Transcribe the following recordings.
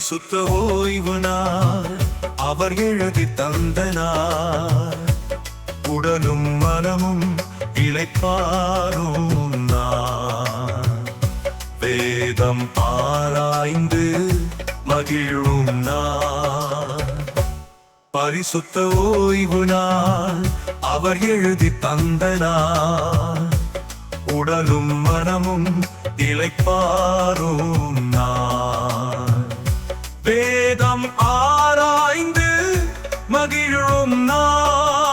பரிசுத்த ஓய்வு நாள். அவர் எழுதி தந்த நாள். உடலும் மனமும் இழைப்பாரும் வேதம் ஆராய்ந்து மகிழும் நாள் பரிசுத்த ஓய்வு நாள். அவர் எழுதி தந்த நாள். உடலும் மனமும் இழைப்பாரும் நான். வேதம் ஆராய்ந்து மகிழும் நான்.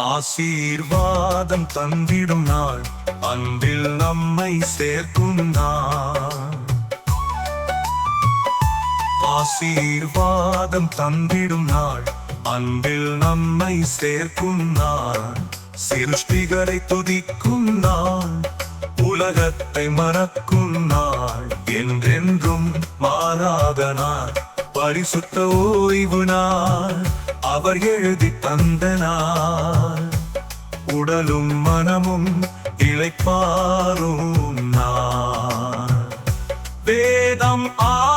ஆசீர்வாதம் தந்திடும் நாள். அன்பில் நம்மை சேர்க்கும் நாள். ஆசீர்வாதம் தந்திடும் நாள். அன்பில் நம்மை சேர்க்கும் நாள். சிருஷ்டிகளை துதிக்கும் நாள். உலகத்தை மறக்கும் நாள். என்றென்றும் மாறாத நாள். பரிசுத்த ஓய்வு நாள். அவர் எழுதி தந்த நாள். உடலும் மனமும் இழைப்பாரும் நான் வேதம் ஆ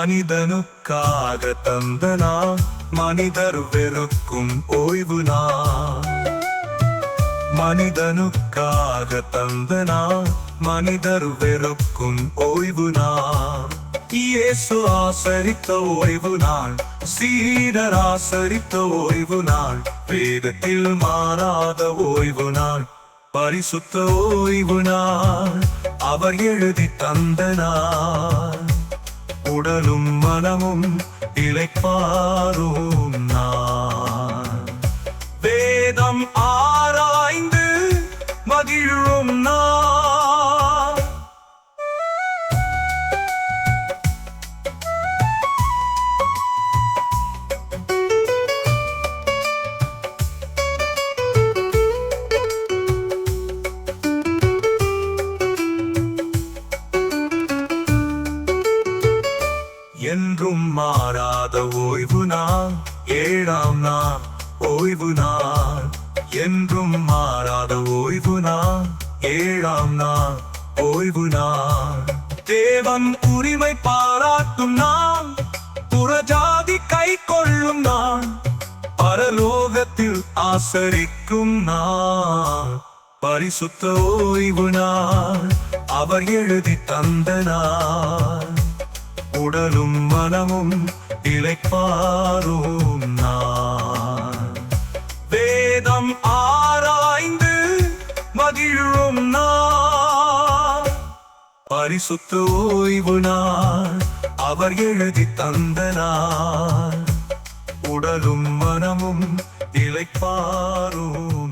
மனிதனுக்காக தந்த நாம் மனிதர் வெறுக்கும் ஓய்வு நாம் மனிதனுக்காக தந்த நாம் மனிதர் வெறுக்கும் ஓய்வு நாம் இயேசு ஆசரித்த ஓய்வு நாள் சீடர் ஆசரித்த ஓய்வு நாள் வேதத்தில் மாறாத ஓய்வு நாள் பரிசுத்த ஓய்வு நாள் அவர் எழுதி தந்த நாள். உடலும் மனமும் இளைப்பாரும் நான். வேதம் ஆ என்றும் மாறாத ஓய்வு நாள் ஏழாம் நாள் ஓய்வு நாள். என்றும் மாறாத ஓய்வு நாள் ஏழாம் நாள் ஓய்வு நாள். தேவன் உரிமை பாராட்டும் நான் புறஜாதி கை கொள்ளும் நான் பரலோகத்தில் ஆசரிக்கும் நான் பரிசுத்த ஓய்வு நாள் அவர் எழுதி தந்த நாள். உடலும் மனமும் இளைப்பாரும் நான். வேதம் ஆராய்ந்து மகிழும் நான். பரிசுத்த ஓய்வு நான் அவர் எழுதி தந்த நாள். உடலும் மனமும் இளைப்பாரும்